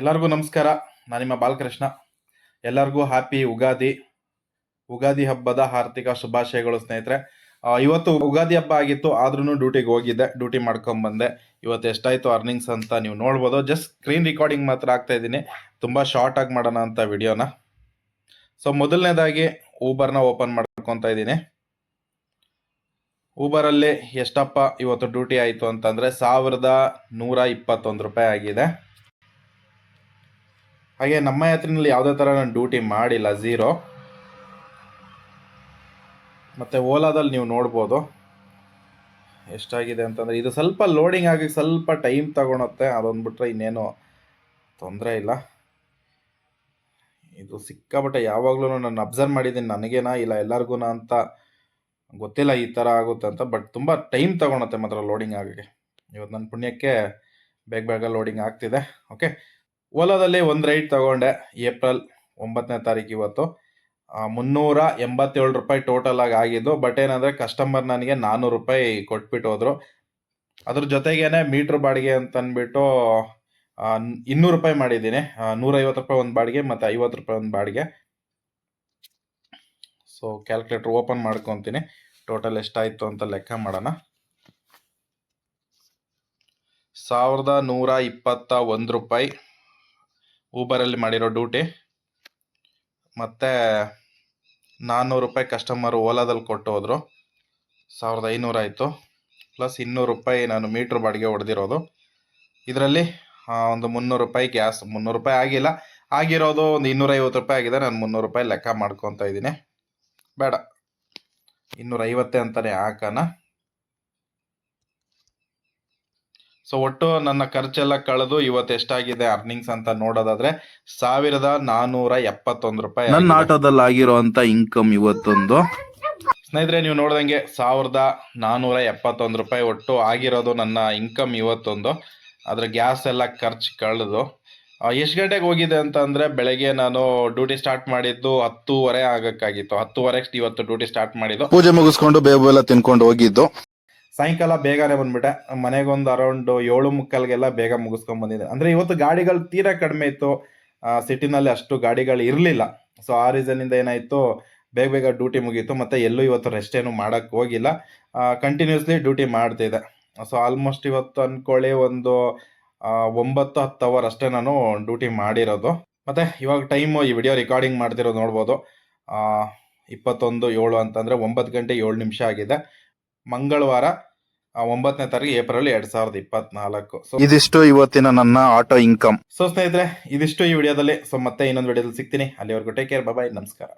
ಎಲ್ಲರಿಗೂ ನಮಸ್ಕಾರ. ನಾನು ನಿಮ್ಮ ಬಾಲಕೃಷ್ಣ. ಎಲ್ಲರಿಗೂ ಹ್ಯಾಪಿ ಉಗಾದಿ ಉಗಾದಿ ಹಬ್ಬದ ಆರ್ಥಿಕ ಶುಭಾಶಯಗಳು ಸ್ನೇಹಿತರೆ. ಇವತ್ತು ಉಗಾದಿ ಹಬ್ಬ ಆಗಿತ್ತು ಆದ್ರೂ ಡ್ಯೂಟಿಗೆ ಹೋಗಿದ್ದೆ ಡ್ಯೂಟಿ ಮಾಡ್ಕೊಂಡ್ ಬಂದೆ. ಇವತ್ತು ಎಷ್ಟಾಯ್ತು ಅರ್ನಿಂಗ್ಸ್ ಅಂತ ನೀವು ನೋಡ್ಬೋದು. ಜಸ್ಟ್ ಸ್ಕ್ರೀನ್ ರೆಕಾರ್ಡಿಂಗ್ ಮಾತ್ರ ಆಗ್ತಾ ಇದ್ದೀನಿ. ತುಂಬ ಶಾರ್ಟ್ ಆಗಿ ಮಾಡೋಣ ಅಂತ ವಿಡಿಯೋನ ಸೊ ಮೊದಲನೇದಾಗಿ ಊಬರ್ನ ಓಪನ್ ಮಾಡ್ಕೊತಾ ಇದ್ದೀನಿ. ಊಬರಲ್ಲಿ ಎಷ್ಟಪ್ಪ ಇವತ್ತು ಡ್ಯೂಟಿ ಆಯಿತು ಅಂತಂದರೆ ಸಾವಿರದ ನೂರ ಇಪ್ಪತ್ತೊಂದು ರೂಪಾಯಿ ಆಗಿದೆ. ಹಾಗೆ ನಮ್ಮ ಯಾತ್ರಿನಲ್ಲಿ ಯಾವುದೇ ಥರ ನಾನು ಡ್ಯೂಟಿ ಮಾಡಿಲ್ಲ ಝೀರೋ ಮತ್ತು ಓಲಾದಲ್ಲಿ ನೀವು ನೋಡ್ಬೋದು. ಎಷ್ಟಾಗಿದೆ ಅಂತಂದರೆ ಇದು ಸ್ವಲ್ಪ ಲೋಡಿಂಗ್ ಆಗಿ ಸ್ವಲ್ಪ ಟೈಮ್ ತಗೊಳತ್ತೆ. ಅದೊಂದು ಬಿಟ್ಟರೆ ಇನ್ನೇನು ತೊಂದರೆ ಇಲ್ಲ. ಇದು ಸಿಕ್ಕಾಪಟ್ಟೆ ಯಾವಾಗಲೂ ನಾನು ಅಬ್ಸರ್ವ್ ಮಾಡಿದ್ದೀನಿ. ನನಗೇನಾ ಇಲ್ಲ ಎಲ್ಲರಿಗೂ ಅಂತ ಗೊತ್ತಿಲ್ಲ ಈ ಥರ ಆಗುತ್ತೆ ಅಂತ. ಬಟ್ ತುಂಬ ಟೈಮ್ ತಗೊಳುತ್ತೆ ಮಾತ್ರ ಲೋಡಿಂಗ್ ಆಗೋಕ್ಕೆ ಇವತ್ತು ನನ್ನ ಪುಣ್ಯಕ್ಕೆ ಬೇಗ ಬೇಗ ಲೋಡಿಂಗ್ ಆಗ್ತಿದೆ. ಓಕೆ ಓಲಾದಲ್ಲಿ ಒಂದು ರೈಡ್ ತಗೊಂಡೆ ಏಪ್ರಿಲ್ ಒಂಬತ್ತನೇ ತಾರೀಕು ಇವತ್ತು. ಮುನ್ನೂರ ಎಂಬತ್ತೇಳು ರೂಪಾಯಿ ಟೋಟಲ್ ಆಗಿ ಆಗಿದ್ದು ಬಟ್ ಏನಂದರೆ ಕಸ್ಟಮರ್ ನನಗೆ ನಾನ್ನೂರು ರೂಪಾಯಿ ಕೊಟ್ಬಿಟ್ಟು ಹೋದ್ರು. ಅದ್ರ ಜೊತೆಗೇನೆ ಮೀಟ್ರ್ ಬಾಡಿಗೆ ಅಂತ ಅಂದ್ಬಿಟ್ಟು ಇನ್ನೂರು ರೂಪಾಯಿ ಮಾಡಿದ್ದೀನಿ. ನೂರೈವತ್ತು ರೂಪಾಯಿ ಒಂದು ಬಾಡಿಗೆ ಮತ್ತು ಐವತ್ತು ರೂಪಾಯಿ ಒಂದು ಬಾಡಿಗೆ. ಸೊ ಕ್ಯಾಲ್ಕುಲೇಟರ್ ಓಪನ್ ಮಾಡ್ಕೊತೀನಿ. ಟೋಟಲ್ ಎಷ್ಟಾಯಿತು ಅಂತ ಲೆಕ್ಕ ಮಾಡೋಣ. ಸಾವಿರದ ನೂರ ಇಪ್ಪತ್ತ ಒಂದು ರೂಪಾಯಿ. ಊಬರಲ್ಲಿ ಮಾಡಿರೋ ಡ್ಯೂಟಿ ಮತ್ತು ನಾನ್ನೂರು ರೂಪಾಯಿ ಕಸ್ಟಮರು ಓಲಾದಲ್ಲಿ ಕೊಟ್ಟು ಹೋದರು. ಸಾವಿರದ ಐನೂರು ಆಯಿತು. ಪ್ಲಸ್ ಇನ್ನೂರು ರೂಪಾಯಿ ನಾನು ಮೀಟ್ರ್ ಬಾಡಿಗೆ ಹೊಡೆದಿರೋದು. ಇದರಲ್ಲಿ ಒಂದು ಮುನ್ನೂರು ರೂಪಾಯಿ ಗ್ಯಾಸ್ ಮುನ್ನೂರು ರೂಪಾಯಿ ಆಗಿಲ್ಲ. ಆಗಿರೋದು ಒಂದು ಇನ್ನೂರೈವತ್ತು ರೂಪಾಯಿ ಆಗಿದೆ. ನಾನು ಮುನ್ನೂರು ರೂಪಾಯಿ ಲೆಕ್ಕ ಮಾಡ್ಕೊತಾ ಇದ್ದೀನಿ. ಬೇಡ. ಇನ್ನೂರೈವತ್ತೇ ಅಂತಲೇ ಹಾಕೋಣ ಸೊ ಒಟ್ಟು ನನ್ನ ಖರ್ಚೆಲ್ಲ ಕಳೆದು ಇವತ್ತು ಎಷ್ಟಾಗಿದೆ ಅರ್ನಿಂಗ್ಸ್ ಅಂತ ನೋಡೋದಾದ್ರೆ ಸಾವಿರದ ನಾನೂರ ಎಪ್ಪತ್ತೊಂದು ರೂಪಾಯಿ ನನ್ನ. ಆಟೋದಲ್ಲಿ ಆಗಿರುವಂತ ಇನ್ಕಮ್ ಇವತ್ತೊಂದು. ಸ್ನೇಹಿತರೆ ನೀವು ನೋಡ್ದಂಗೆ ಸಾವಿರದ ನಾನೂರ ಎಪ್ಪತ್ತೊಂದು ರೂಪಾಯಿ ಒಟ್ಟು ಆಗಿರೋದು ನನ್ನ ಇನ್ಕಮ್ ಇವತ್ತೊಂದು. ಅದ್ರ ಗ್ಯಾಸ್ ಎಲ್ಲ ಖರ್ಚು ಕಳೆದು ಎಷ್ಟು ಗಂಟೆಗೆ ಹೋಗಿದೆ ಅಂತ ಅಂದ್ರೆ ಬೆಳಗ್ಗೆ ನಾನು ಡ್ಯೂಟಿ ಸ್ಟಾರ್ಟ್ ಮಾಡಿದ್ದು ಹತ್ತೂವರೆ ಆಗಕ್ಕಾಗಿತ್ತು. ಹತ್ತುವರೆ ಇವತ್ತು ಡ್ಯೂಟಿ ಸ್ಟಾರ್ಟ್ ಮಾಡಿದ್ದು. ಪೂಜೆ ಮುಗಿಸ್ಕೊಂಡು ಬೇವು ಎಲ್ಲ ತಿನ್ಕೊಂಡು ಹೋಗಿದ್ದು. ಸಾಯಂಕಾಲ ಬೇಗನೆ ಬಂದ್ಬಿಟ್ಟೆ. ಮನೆಗೊಂದು ಅರೌಂಡ್ ಏಳು ಮುಕ್ಕಾಲ್ಗೆಲ್ಲ ಬೇಗ ಮುಗಿಸ್ಕೊಂಡ್ ಬಂದಿದ್ದೆ. ಅಂದ್ರೆ ಇವತ್ತು ಗಾಡಿಗಳು ತೀರಾ ಕಡಿಮೆ ಇತ್ತು. ಸಿಟಿನಲ್ಲಿ ಅಷ್ಟು ಗಾಡಿಗಳು ಇರಲಿಲ್ಲ. ಸೊ ಆ ರೀಸನಿಂದ ಏನಾಯಿತು? ಬೇಗ ಬೇಗ ಡ್ಯೂಟಿ ಮುಗೀತು. ಮತ್ತೆ ಎಲ್ಲೂ ಇವತ್ತು ರೆಸ್ಟ್ ಏನು ಮಾಡಕ್ ಹೋಗಿಲ್ಲ. ಕಂಟಿನ್ಯೂಸ್ಲಿ ಡ್ಯೂಟಿ ಮಾಡ್ತಿದ್ದೆ ಸೊ ಆಲ್ಮೋಸ್ಟ್ ಇವತ್ತು ಅನ್ಕೊಳ್ಳಿ ಒಂದು ಒಂಬತ್ತು, ಹತ್ತು ಅವರ್ ಅಷ್ಟೇ ನಾನು ಡ್ಯೂಟಿ ಮಾಡಿರೋದು. ಮತ್ತೆ ಇವಾಗ ಟೈಮು ಈ ವಿಡಿಯೋ ರೆಕಾರ್ಡಿಂಗ್ ಮಾಡ್ತಿರೋದು ನೋಡ್ಬೋದು. ಇಪ್ಪತ್ತೊಂದು ಏಳು ಅಂತಂದ್ರೆ ಒಂಬತ್ತು ಗಂಟೆ ಏಳು ನಿಮಿಷ ಆಗಿದೆ. ಮಂಗಳವಾರ ಒಂಬತ್ತನೇ ತಾರೀಕು ಏಪ್ರಿಲ್ ಎರಡ್ ಸಾವಿರದ ಇಪ್ಪತ್ನಾಲ್ಕು. ಸೊ ಇದಿಷ್ಟು ಇವತ್ತಿನ ನನ್ನ ಆಟೋ ಇನ್ಕಮ್. ಸೊ ಸ್ನೇಹಿತರೆ ಇದಿಷ್ಟು ಈ ವಿಡಿಯೋದಲ್ಲಿ. ಸೊ ಮತ್ತೆ ಇನ್ನೊಂದು ವಿಡಿಯೋದಲ್ಲಿ ಸಿಗ್ತೀನಿ. ಅಲ್ಲಿವರೆಗೂ ಟೇಕ್ ಕೇರ್ ಬಾಯ್ ನಮಸ್ಕಾರ.